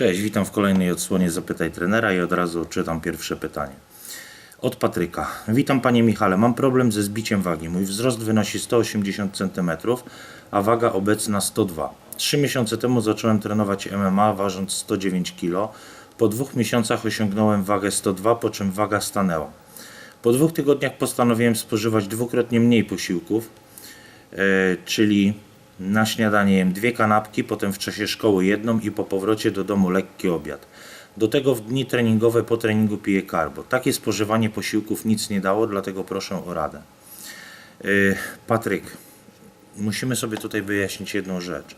Cześć, witam w kolejnej odsłonie Zapytaj Trenera i od razu czytam pierwsze pytanie. Od Patryka. Witam Panie Michale, mam problem ze zbiciem wagi. Mój wzrost wynosi 180 cm, a waga obecna 102. Trzy miesiące temu zacząłem trenować MMA ważąc 109 kg. Po dwóch miesiącach osiągnąłem wagę 102, po czym waga stanęła. Po dwóch tygodniach postanowiłem spożywać dwukrotnie mniej posiłków, e, czyli na śniadanie jem dwie kanapki, potem w czasie szkoły jedną i po powrocie do domu lekki obiad. Do tego w dni treningowe po treningu piję karbo. Takie spożywanie posiłków nic nie dało, dlatego proszę o radę. Yy, Patryk, musimy sobie tutaj wyjaśnić jedną rzecz,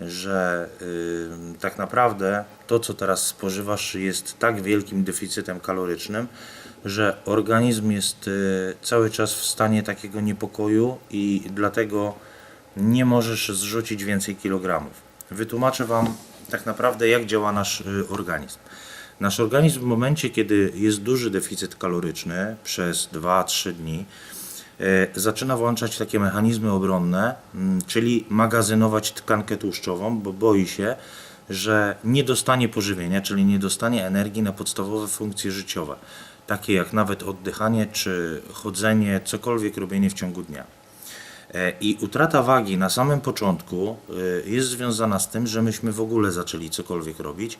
że yy, tak naprawdę to, co teraz spożywasz, jest tak wielkim deficytem kalorycznym, że organizm jest yy, cały czas w stanie takiego niepokoju i dlatego nie możesz zrzucić więcej kilogramów. Wytłumaczę Wam tak naprawdę, jak działa nasz y, organizm. Nasz organizm w momencie, kiedy jest duży deficyt kaloryczny przez 2-3 dni, e, zaczyna włączać takie mechanizmy obronne, mm, czyli magazynować tkankę tłuszczową, bo boi się, że nie dostanie pożywienia, czyli nie dostanie energii na podstawowe funkcje życiowe, takie jak nawet oddychanie czy chodzenie, cokolwiek robienie w ciągu dnia. E, I utrata wagi na samym początku e, jest związana z tym, że myśmy w ogóle zaczęli cokolwiek robić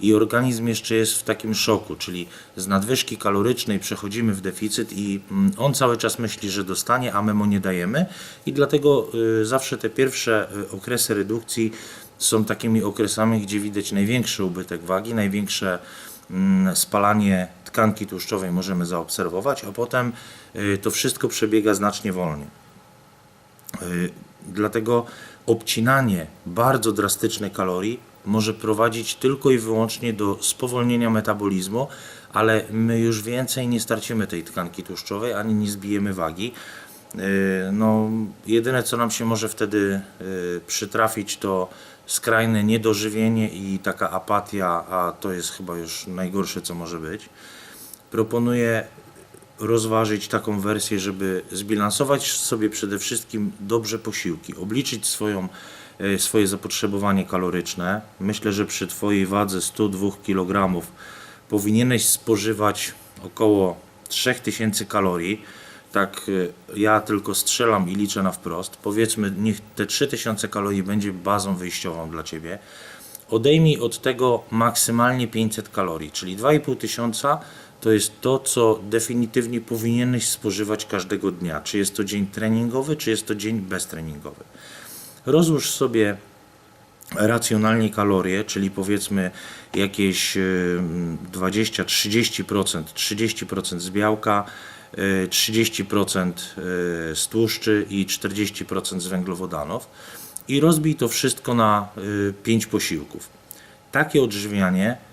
i organizm jeszcze jest w takim szoku, czyli z nadwyżki kalorycznej przechodzimy w deficyt i mm, on cały czas myśli, że dostanie, a my mu nie dajemy i dlatego e, zawsze te pierwsze okresy redukcji są takimi okresami, gdzie widać największy ubytek wagi, największe mm, spalanie tkanki tłuszczowej możemy zaobserwować, a potem to wszystko przebiega znacznie wolniej. Y, Dlatego obcinanie bardzo drastycznej kalorii może prowadzić tylko i wyłącznie do spowolnienia metabolizmu, ale my już więcej nie starcimy tej tkanki tłuszczowej ani nie zbijemy wagi. Y, No, jedyne co nam się może wtedy y, przytrafić to skrajne niedożywienie i taka apatia, a to jest chyba już najgorsze co może być. Proponuję rozważyć taką wersję, żeby zbilansować sobie przede wszystkim dobrze posiłki, obliczyć swoją, e, swoje zapotrzebowanie kaloryczne. Myślę, że przy Twojej wadze 102 kg powinieneś spożywać około 3000 kalorii. Tak, e, ja tylko strzelam i liczę na wprost. Powiedzmy, niech te 3000 kalorii będzie bazą wyjściową dla Ciebie. Odejmij od tego maksymalnie 500 kalorii, czyli 2,5 tysiąca to jest to, co definitywnie powinieneś spożywać każdego dnia. Czy jest to dzień treningowy, czy jest to dzień beztreningowy. Rozłóż sobie racjonalnie kalorie, czyli powiedzmy jakieś 20-30%, 30% z białka, 30% z tłuszczy i 40% z węglowodanów i rozbij to wszystko na 5 posiłków. Takie odżywianie Y,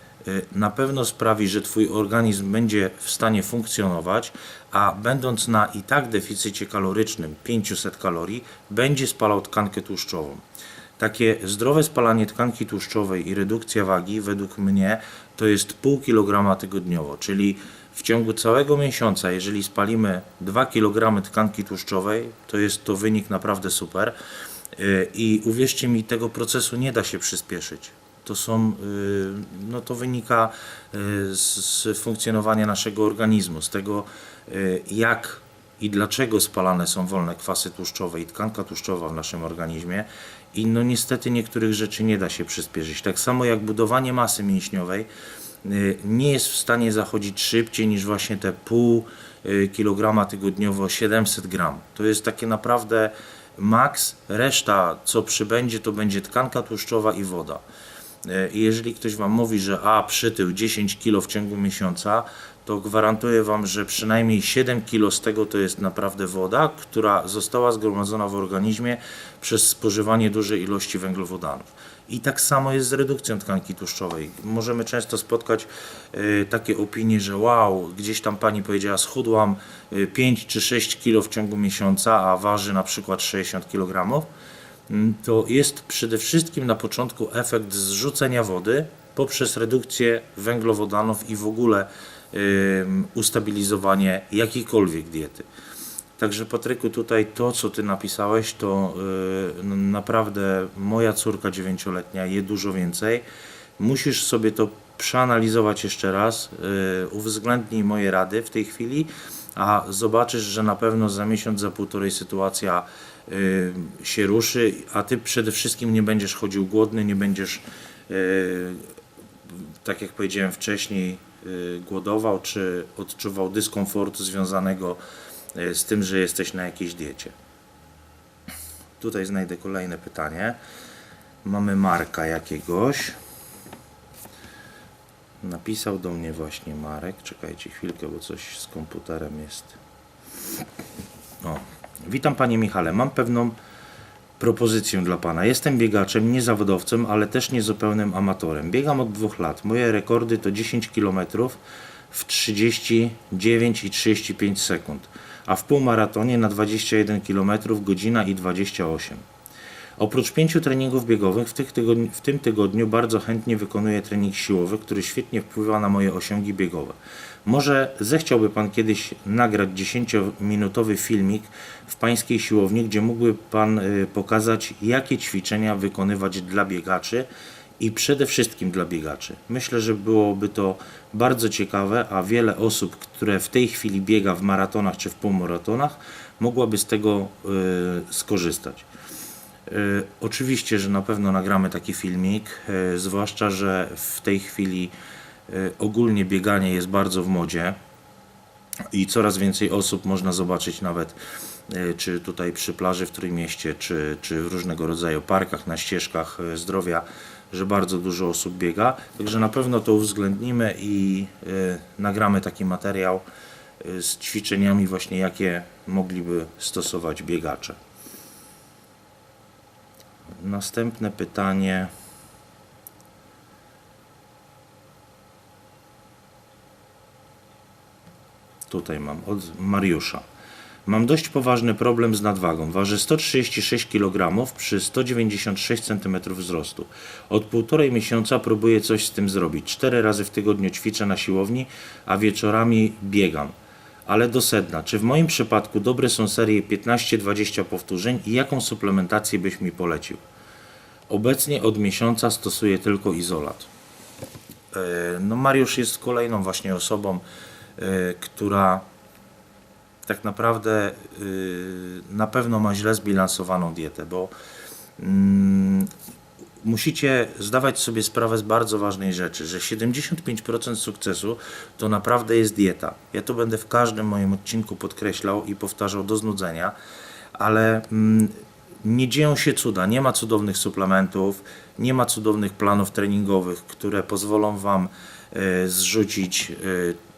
na pewno sprawi, że Twój organizm będzie w stanie funkcjonować, a będąc na i tak deficycie kalorycznym 500 kalorii, będzie spalał tkankę tłuszczową. Takie zdrowe spalanie tkanki tłuszczowej i redukcja wagi, według mnie, to jest pół kilograma tygodniowo, czyli w ciągu całego miesiąca, jeżeli spalimy 2 kg tkanki tłuszczowej, to jest to wynik naprawdę super. Y, I uwierzcie mi, tego procesu nie da się przyspieszyć to są, y, no to wynika y, z funkcjonowania naszego organizmu, z tego y, jak i dlaczego spalane są wolne kwasy tłuszczowe i tkanka tłuszczowa w naszym organizmie i no niestety niektórych rzeczy nie da się przyspieszyć. Tak samo jak budowanie masy mięśniowej nie jest w stanie zachodzić szybciej niż właśnie te pół kilograma tygodniowo 700 gram. To jest takie naprawdę maks, reszta co przybędzie to będzie tkanka tłuszczowa i woda. E, I jeżeli ktoś Wam mówi, że a przytył 10 kg w ciągu miesiąca, to gwarantuję Wam, że przynajmniej 7 kg z tego to jest naprawdę woda, która została zgromadzona w organizmie przez spożywanie dużej ilości węglowodanów. I tak samo jest z redukcją tkanki tłuszczowej. Możemy często spotkać y, takie opinie, że wow, gdzieś tam pani powiedziała, schudłam y, 5 czy 6 kg w ciągu miesiąca, a waży na przykład 60 kg to jest przede wszystkim na początku efekt zrzucenia wody poprzez redukcję węglowodanów i w ogóle ustabilizowanie jakiejkolwiek diety. Także Patryku, tutaj to, co Ty napisałeś, to yy, naprawdę moja córka dziewięcioletnia je dużo więcej. Musisz sobie to przeanalizować jeszcze raz, yy, uwzględnij moje rady w tej chwili, a zobaczysz, że na pewno za miesiąc, za półtorej sytuacja yy, się ruszy, a ty przede wszystkim nie będziesz chodził głodny, nie będziesz, yy, tak jak powiedziałem wcześniej, yy, głodował czy odczuwał dyskomfortu związanego yy, z tym, że jesteś na jakiejś diecie. Tutaj znajdę kolejne pytanie. Mamy Marka jakiegoś. Napisał do mnie właśnie Marek. Czekajcie chwilkę, bo coś z komputerem jest. O. Witam Panie Michale. Mam pewną propozycję dla Pana. Jestem biegaczem, nie zawodowcem, ale też niezupełnym amatorem. Biegam od dwóch lat. Moje rekordy to 10 km w 39 i 35 sekund, a w półmaratonie na 21 km godzina i 28. Oprócz pięciu treningów biegowych w, tygodni, w tym tygodniu bardzo chętnie wykonuję trening siłowy, który świetnie wpływa na moje osiągi biegowe. Może zechciałby Pan kiedyś nagrać 10-minutowy filmik w Pańskiej siłowni, gdzie mógłby Pan y, pokazać, jakie ćwiczenia wykonywać dla biegaczy i przede wszystkim dla biegaczy. Myślę, że byłoby to bardzo ciekawe, a wiele osób, które w tej chwili biega w maratonach czy w półmaratonach, mogłaby z tego y, skorzystać. Y, Oczywiście, że na pewno nagramy taki filmik, y, zwłaszcza, że w tej chwili y, ogólnie bieganie jest bardzo w modzie i coraz więcej osób można zobaczyć nawet czy tutaj przy plaży w Trójmieście, czy, czy w różnego rodzaju parkach, na ścieżkach zdrowia, że bardzo dużo osób biega. Także na pewno to uwzględnimy i nagramy taki materiał z ćwiczeniami właśnie jakie mogliby stosować biegacze. Następne pytanie. Tutaj mam od Mariusza. Mam dość poważny problem z nadwagą. Ważę 136 kg przy 196 cm wzrostu. Od półtorej miesiąca próbuję coś z tym zrobić. Cztery razy w tygodniu ćwiczę na siłowni, a wieczorami biegam. Ale do sedna. Czy w moim przypadku dobre są serie 15-20 powtórzeń i jaką suplementację byś mi polecił? Obecnie od miesiąca stosuję tylko izolat. E, No Mariusz jest kolejną właśnie osobą, e, która tak naprawdę y, na pewno ma źle zbilansowaną dietę, bo mm, musicie zdawać sobie sprawę z bardzo ważnej rzeczy, że 75% sukcesu to naprawdę jest dieta. Ja to będę w każdym moim odcinku podkreślał i powtarzał do znudzenia, ale mm, nie dzieją się cuda, nie ma cudownych suplementów, nie ma cudownych planów treningowych, które pozwolą Wam e, zrzucić, e,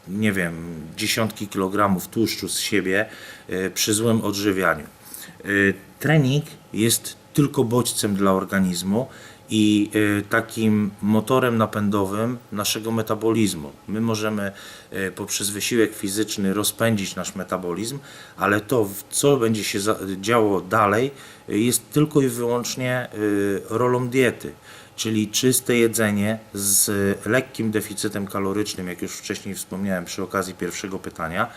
nie wiem, dziesiątki kilogramów tłuszczu z siebie e, przy złym odżywianiu. Trening jest tylko bodźcem dla organizmu i e, takim motorem napędowym naszego metabolizmu. My możemy e, poprzez wysiłek fizyczny rozpędzić nasz metabolizm, ale to, co będzie się działo dalej, e, jest tylko i wyłącznie rolą diety. Czyli czyste jedzenie z lekkim deficytem kalorycznym, jak już wcześniej wspomniałem przy okazji pierwszego pytania.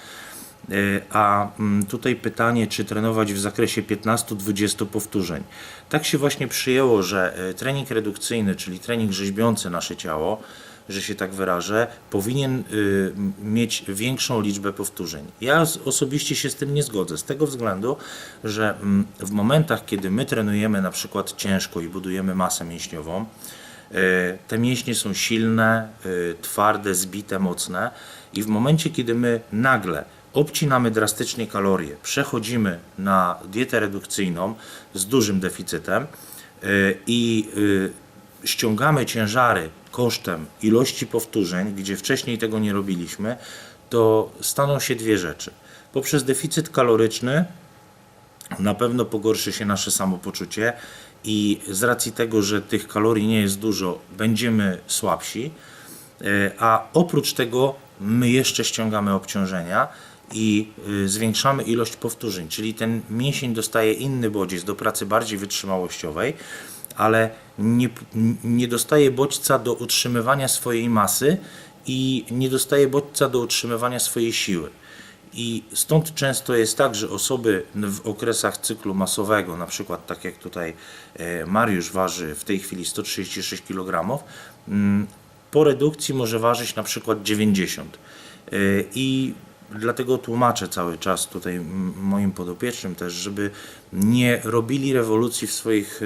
E, A mm, tutaj pytanie, czy trenować w zakresie 15-20 powtórzeń. Tak się właśnie przyjęło, że e, trening redukcyjny, czyli trening rzeźbiący nasze ciało, że się tak wyrażę, powinien y, mieć większą liczbę powtórzeń. Ja osobiście się z tym nie zgodzę, z tego względu, że mm, w momentach, kiedy my trenujemy na przykład ciężko i budujemy masę mięśniową, y, te mięśnie są silne, twarde, zbite, mocne i w momencie, kiedy my nagle obcinamy drastycznie kalorie, przechodzimy na dietę redukcyjną z dużym deficytem y, i y, ściągamy ciężary kosztem ilości powtórzeń, gdzie wcześniej tego nie robiliśmy, to staną się dwie rzeczy. Poprzez deficyt kaloryczny na pewno pogorszy się nasze samopoczucie i z racji tego, że tych kalorii nie jest dużo, będziemy słabsi, E, a oprócz tego my jeszcze ściągamy obciążenia i y, zwiększamy ilość powtórzeń, czyli ten mięsień dostaje inny bodziec do pracy bardziej wytrzymałościowej, ale nie, nie dostaje bodźca do utrzymywania swojej masy i nie dostaje bodźca do utrzymywania swojej siły. I stąd często jest tak, że osoby w okresach cyklu masowego, na przykład tak jak tutaj e, Mariusz waży w tej chwili 136 kg, mm, po redukcji może ważyć na przykład 90. E, I dlatego tłumaczę cały czas tutaj moim podopiecznym też, żeby nie robili rewolucji w swoich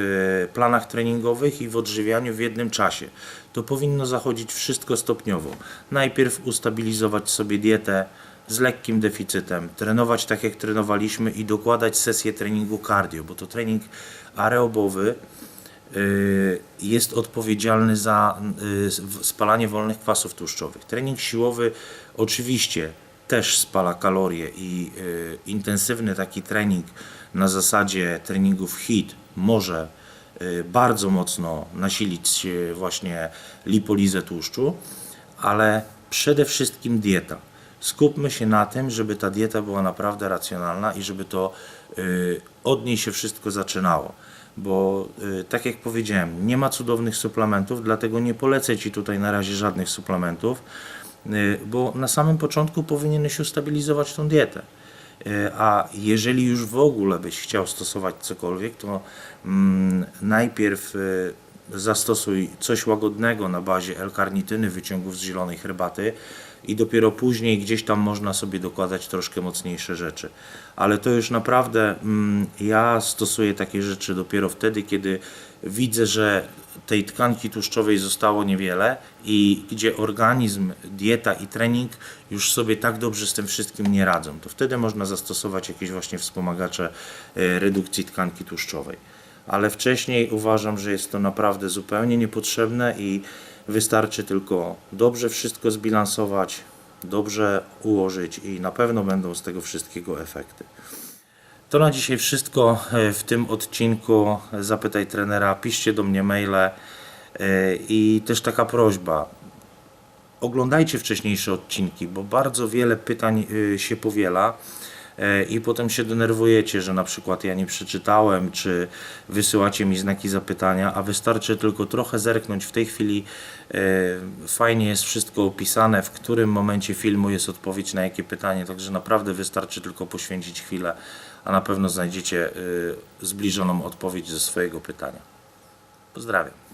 e, planach treningowych i w odżywianiu w jednym czasie. To powinno zachodzić wszystko stopniowo. Najpierw ustabilizować sobie dietę z lekkim deficytem, trenować tak jak trenowaliśmy i dokładać sesję treningu cardio, bo to trening aerobowy y, jest odpowiedzialny za w- spalanie wolnych kwasów tłuszczowych. Trening siłowy oczywiście też spala kalorie i y, intensywny taki trening na zasadzie treningów HIIT może y, bardzo mocno nasilić y, właśnie lipolizę tłuszczu, ale przede wszystkim dieta. Skupmy się na tym, żeby ta dieta była naprawdę racjonalna i żeby to y, od niej się wszystko zaczynało. Bo y, tak jak powiedziałem, nie ma cudownych suplementów, dlatego nie polecę Ci tutaj na razie żadnych suplementów, bo na samym początku powinieneś ustabilizować tą dietę. Y, A jeżeli już w ogóle byś chciał stosować cokolwiek, to mm, najpierw y, zastosuj coś łagodnego na bazie L-karnityny, wyciągów z zielonej herbaty i dopiero później gdzieś tam można sobie dokładać troszkę mocniejsze rzeczy. Ale to już naprawdę mm, ja stosuję takie rzeczy dopiero wtedy, kiedy widzę, że tej tkanki tłuszczowej zostało niewiele i gdzie organizm, dieta i trening już sobie tak dobrze z tym wszystkim nie radzą. To wtedy można zastosować jakieś właśnie wspomagacze e, redukcji tkanki tłuszczowej ale wcześniej uważam, że jest to naprawdę zupełnie niepotrzebne i wystarczy tylko dobrze wszystko zbilansować, dobrze ułożyć i na pewno będą z tego wszystkiego efekty. To na dzisiaj wszystko e, w tym odcinku. Zapytaj trenera, piszcie do mnie maile e, i też taka prośba. Oglądajcie wcześniejsze odcinki, bo bardzo wiele pytań y, się powiela e, i potem się denerwujecie, że na przykład ja nie przeczytałem, czy wysyłacie mi znaki zapytania, a wystarczy tylko trochę zerknąć. W tej chwili e, fajnie jest wszystko opisane, w którym momencie filmu jest odpowiedź na jakie pytanie, także naprawdę wystarczy tylko poświęcić chwilę, a na pewno znajdziecie y, zbliżoną odpowiedź ze swojego pytania. Pozdrawiam.